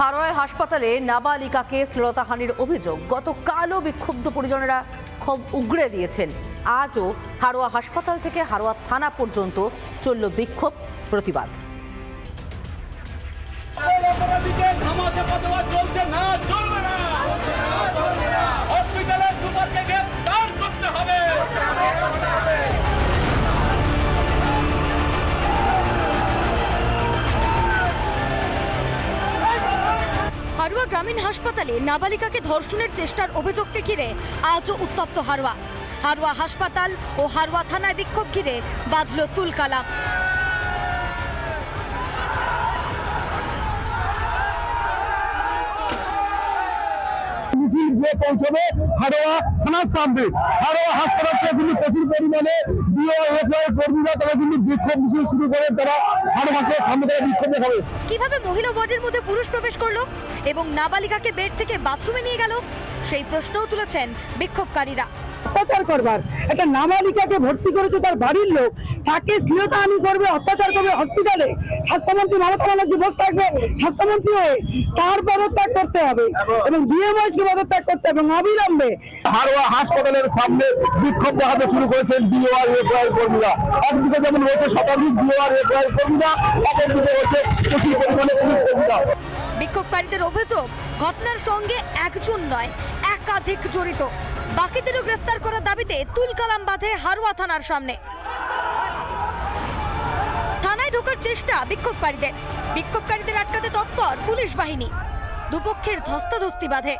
হারোয় হাসপাতালে নাবালিকাকে শ্লীলতাহানির অভিযোগ। গতকালও বিক্ষুব্ধ পরিজনেরা ক্ষোভ উগড়ে দিয়েছেন। আজও হারোয়া হাসপাতাল থেকে হারোয়া থানা পর্যন্ত চলল বিক্ষোভ, প্রতিবাদ। চলছে না, চলবে না। হারুয়া গ্রামীণ হাসপাতালে নাবালিকাকে ধর্ষণের চেষ্টার অভিযোগকে ঘিরে আজও উত্তপ্ত হারুয়া। হারুয়া হাসপাতাল ও হারুয়া থানায় বিক্ষোভ ঘিরে বাঁধল তুলকালাম পৌঁছবে হাড়োয়া থানার সামনে। হাড়োয়া হাসপাতাল থেকে কিন্তু প্রচুর পরিমাণে কীভাবে মহিলা ওয়ার্ডের মধ্যে পুরুষ প্রবেশ করল এবং নাবালিকাকে বেড থেকে বাথরুমে নিয়ে গেল? সেই প্রশ্নও তুলেছেন বিক্ষোভকারীরা। অত্যাচার করবার। একটা নাবালিকাকে ভর্তি করেছে তার বাড়ির লোক। তাকে শ্লীলতাহানি করবে, অত্যাচার করবে হসপিটালে স্বাস্থ্যমন্ত্রী মমতা ব্যানার্জি বসে থাকবে, স্বাস্থ্যমন্ত্রী হয়ে তার পদত্যাগ করতে হবে। এবং বিএমআইকে পদত্যাগ করতে হবে এবং অবিলম্বে হাড়োয়া হাসপাতালের সামনে বিক্ষোভ দেখাতে শুরু করেছেন ডিওআর এফআই কর্মীরা। একদিকে যেমন রয়েছে শতাধিক ডিওআর এফআই কর্মীরা, অপরদিকে রয়েছে প্রচুর পরিমাণে পুলিশ কর্মীরা। বিক্ষোভকারীদের অভিযোগ, ঘটনার সঙ্গে একজন নয়, একাধিক জড়িত। বাকিদেরও গ্রেফতার করার দাবিতে তুলকালাম বাঁধে হারুয়া থানার সামনে। থানায় ঢোকার চেষ্টা বিক্ষোভকারীদের। বিক্ষোভকারীদের আটকাতে তৎপর পুলিশ বাহিনী। দুপক্ষের ধস্তাধস্তি বাঁধে।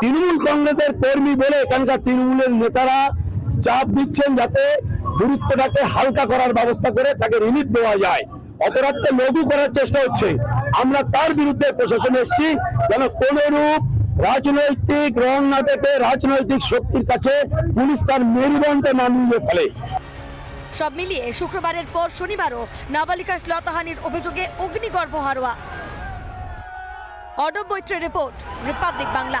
তৃণমূল কংগ্রেসের কর্মী বলে এখানকার তৃণমূলের নেতারা চাপ দিচ্ছেন যাতে গুরুত্বটাকে হালকা করার ব্যবস্থা করে তাকে রিলিফ দেওয়া যায়। অপরাধকে লঘু করার চেষ্টা হচ্ছে। আমরা তার বিরুদ্ধে প্রশাসনে এসেছি যেন কোন রূপ রাজনৈতিক রং না দেখে রাজনৈতিক শক্তির কাছে পুলিশ তার মেরুদণ্ড না নিয়ে ফেলে। সব মিলিয়ে শুক্রবারের পর শনিবারও নাবালিকা শ্লতাহানির অভিযোগে অগ্নিগর্ভ হারোয়া। অডব বৈত্রের রিপোর্ট, রিপাবলিক বাংলা।